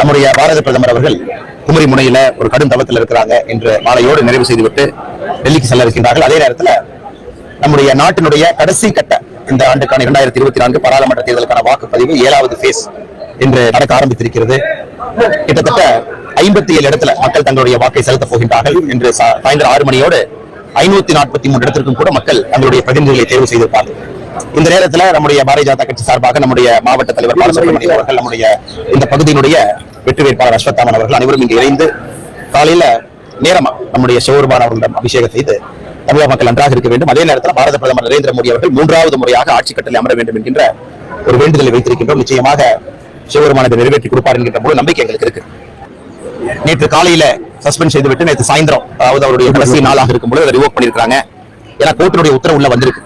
நம்முடைய பாரத பிரதமர் அவர்கள் குமரி முனையில ஒரு கடும் தவத்தில் இருக்கிறாங்க என்று மாலையோடு நிறைவு செய்துவிட்டு டெல்லிக்கு செல்ல இருக்கின்றார்கள். அதே நேரத்தில் நம்முடைய நாட்டினுடைய கடைசி கட்ட இந்த ஆண்டுக்கான இரண்டாயிரத்தி இருபத்தி நான்கு பாராளுமன்ற தேர்தலுக்கான வாக்குப்பதிவு ஏழாவது பேஸ் என்று நடக்க ஆரம்பித்திருக்கிறது. கிட்டத்தட்ட ஐம்பத்தி ஏழு இடத்துல மக்கள் தங்களுடைய வாக்கை செலுத்தப் போகின்றார்கள் என்று சாயந்தரம் ஆறு மணியோடு ஐநூத்தி நாற்பத்தி மூன்று இடத்திற்கும் கூட மக்கள் தங்களுடைய பிரதிநிதிகளை தேர்வு செய்திருப்பார்கள். இந்த நேரத்தில் நம்முடைய பாரதிய ஜனதா கட்சி சார்பாக நம்முடைய மாவட்ட தலைவர் பாலசுப்ரமணியம் அவர்கள் நம்முடைய இந்த பகுதியினுடைய வெற்றி வேட்பாளர் அஸ்வத்தாமன் அவர்கள் அனைவரும் இங்கு இணைந்து காலையில நேரமா நம்முடைய சிவபெருமான் அவர்களிடம் அபிஷேகம் செய்து தமிழக மக்கள் நன்றாக இருக்க வேண்டும். அதே நேரத்தில் பாரத பிரதமர் நரேந்திர மோடி அவர்கள் மூன்றாவது முறையாக ஆட்சி கட்டளை அமர வேண்டும் என்கின்ற ஒரு வேண்டுதலை வைத்திருக்கின்றோம். நிச்சயமாக சிவபெருமானத்தை நிறைவேற்றி கொடுப்பார் என்கின்ற முழு நம்பிக்கை எங்களுக்கு இருக்கு. நேற்று காலையில சஸ்பெண்ட் செய்துவிட்டு நேற்று சாயந்தரம் அதாவது அவருடைய கடைசி நாளாக இருக்கும்போது அதை ரிவோக் பண்ணிருக்காங்க ஏன்னா கோர்ட்டினுடைய உத்தரவு உள்ள வந்திருக்கு.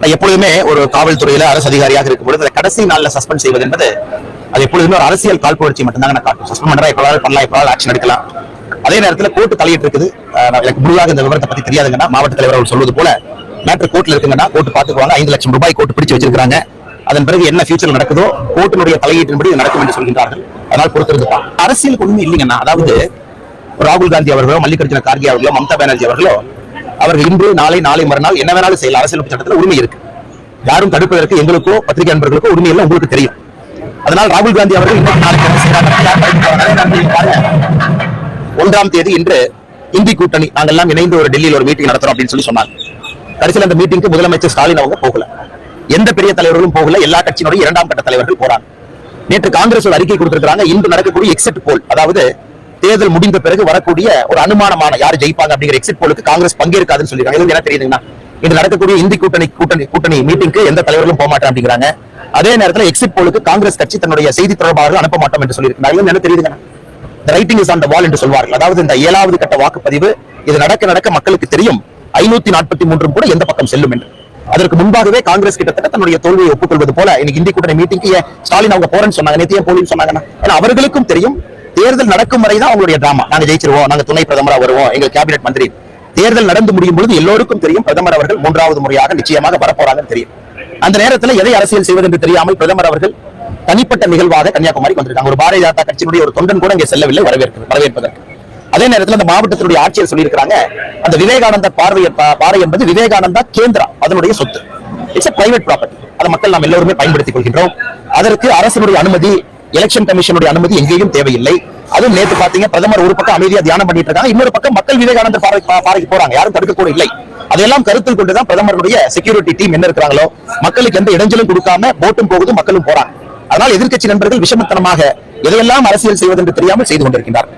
நான் எப்பொழுதுமே ஒரு காவல்துறையில அரசு அதிகாரியாக இருக்கும் பொழுது கடைசி நாள்ல சஸ்பெண்ட் செய்வது என்பது அது எப்பொழுதுமே ஒரு அரசியல் காழ்ப்புணர்ச்சி மட்டும்தாங்க நான் காட்டும் சஸ்பெண்ட் பண்றா எப்ப பண்ணலாம் எப்ப ஆக்ஷன் எடுக்கலாம். அதே நேரத்தில் கோர்ட்டு தலையிட்டு இருக்குது எனக்கு முழுதாக இந்த விவரத்தை பத்தி தெரியாதுங்கன்னா மாவட்ட தலைவர் அவர் சொல்வது போல மேட்ரு கோர்ட்ல இருக்குங்கன்னா கோர்ட் பாத்துக்குவாங்க ஐந்து லட்சம் ரூபாய் கோர்ட்டு பிடிச்சு வச்சிருக்காங்க அதன் பிறகு என்ன ஃபியூச்சர் நடக்குதோ கோர்ட்டினுடைய தலையீட்டின்படி இது நடக்கும் என்று சொல்கின்றார்கள். அதனால் பொறுத்திருந்துப்பான் அரசியல் ஒண்ணுமே இல்லைங்கண்ணா. அதாவது ராகுல் காந்தி அவர்களோ மல்லிகார்ஜுன கார்கே அவர்களோ மம்தா பானர்ஜி அவர்களோ அவர்கள் இன்று நாளை நாளை மறுநாள் என்ன வேணாலும் செய்யலாம். அரசியல் சட்டத்தில் உரிமை இருக்கு. யாரும் தடுப்பதற்கு எங்களுக்கோ பத்திரிகை நண்பர்களுக்கோ உரிமை இல்லை உங்களுக்கு தெரியும். அதனால் ராகுல் காந்தி அவர்கள் ஒன்றாம் தேதி இன்று இந்தி கூட்டணி நாங்கள் எல்லாம் இணைந்து ஒரு டெல்லியில் ஒரு மீட்டிங் நடத்துறோம் அப்படின்னு சொல்லி சொன்னாங்க. கடைசியில் அந்த மீட்டிங்க்கு முதலமைச்சர் ஸ்டாலின் அவங்க போகல. எந்த பெரிய தலைவர்களும் போகல. எல்லா கட்சியினுடைய இரண்டாம் கட்ட தலைவர்கள் போறாங்க. நேற்று காங்கிரஸ் ஒரு அறிக்கை கொடுத்திருக்காங்க இன்று நடக்கக்கூடிய எக்ஸிட் போல் அதாவது தேர்தல் முடிந்த பிறகு வரக்கூடிய ஒரு அனுமானமான யார் ஜெயிப்பாங்க அப்படிங்கிற எக்ஸிட் போலுக்கு காங்கிரஸ் பங்கேற்காதுன்னு சொல்லிருக்காங்க என்ன தெரியுதுங்கன்னா இன்று நடக்கக்கூடிய இந்தி கூட்டணி கூட்டணி கூட்டணி மீட்டிங்க்கு எந்த தலைவர்களும் போக மாட்டேன் அப்படிங்கிறாங்க. அதே நேரத்தில் எக்ஸிட் போலுக்கு காங்கிரஸ் கட்சி தன்னுடைய செய்தி தொடர்பாளர்கள் அனுப்ப மாட்டோம் என்று சொல்லியிருக்கிறார்கள். என்ன தெரியுதுங்க? Writing is on the wall என்று சொல்வார்கள். அதாவது இந்த ஏழாவது கட்ட வாக்குப்பதிவு இது நடக்க நடக்க மக்களுக்கு தெரியும். ஐநூத்தி நாற்பத்தி மூன்றும் கூட எந்த பக்கம் செல்லும் என்று. அதற்கு முன்பாகவே காங்கிரஸ் கிட்டத்தட்ட தன்னுடைய தோல்வியை ஒப்புக்கொள்வது போல இன்னைக்கு இந்தி கூட்டணி மீட்டிங்க்கு ஸ்டாலின் அவங்க போறேன்னு சொன்னாங்க நேத்தியே போலின்னு சொன்னாங்கன்னா. ஏன்னா அவர்களுக்கும் தெரியும் தேர்தல் நடக்கும் வரை தான் அவங்களுடைய டிராமா நாங்க ஜெயிச்சிருவோம் நாங்க துணை பிரதமரா வருவோம் எங்க கேபினெட் மந்திரி. தேர்தல் நடந்து முடியும் பொழுது எல்லோருக்கும் தெரியும் பிரதமர் அவர்கள் மூன்றாவது முறையாக நிச்சயமாக வரப்போறாங்கன்னு தெரியும். அந்த நேரத்துல எதை அரசியல் செய்வது என்று தெரியாமல் பிரதமர் அவர்கள் தனிப்பட்ட நிகழ்வாக கன்னியாகுமரி வந்திருக்காங்க. ஒரு பாரதிய ஜனதா கட்சியினுடைய ஒரு தொண்டன் கூட இங்கே செல்லவில்லை வரவேற்கிறது வரவேற்பதற்கு. அதே நேரத்தில் அந்த மாவட்டத்தினுடைய ஆட்சியர் சொல்லியிருக்கிறாங்க அந்த விவேகானந்தா பார்வை பாறை என்பது விவேகானந்தா கேந்திரா அதனுடைய சொத்து. இட்ஸ் பிரைவேட் ப்ராப்பர்ட்டி அதை மக்கள் நாம் எல்லோருமே பயன்படுத்திக் கொள்கின்றோம். அதற்கு அரசினுடைய அனுமதி எலெக்ஷன் கமிஷனுடைய அனுமதி எங்கேயும் தேவையில்லை. அதுவும் நேத்து பாத்தீங்க பிரதமர் ஒரு பக்கம் அமைதியா தியானம் பண்ணிட்டு இருக்காங்க இன்னொரு பக்கம் மக்கள் விவேகானந்தர் பாறை பாறைக்கு போறாங்க. யாரும் தடுக்க கூட இல்லை. அதையெல்லாம் கருத்தில் கொண்டுதான் பிரதமருடைய செக்யூரிட்டி டீம் என்ன இருக்கிறாங்களோ மக்களுக்கு எந்த இடைஞ்சலும் கொடுக்காம போட்டும் போகுது மக்களும் போறாங்க. அதனால் எதிர்க்கட்சி நண்பர்கள் விஷமத்தனமாக எதையெல்லாம் அரசியல் செய்வதென்று தெரியாமல் செய்து கொண்டிருக்கின்றார்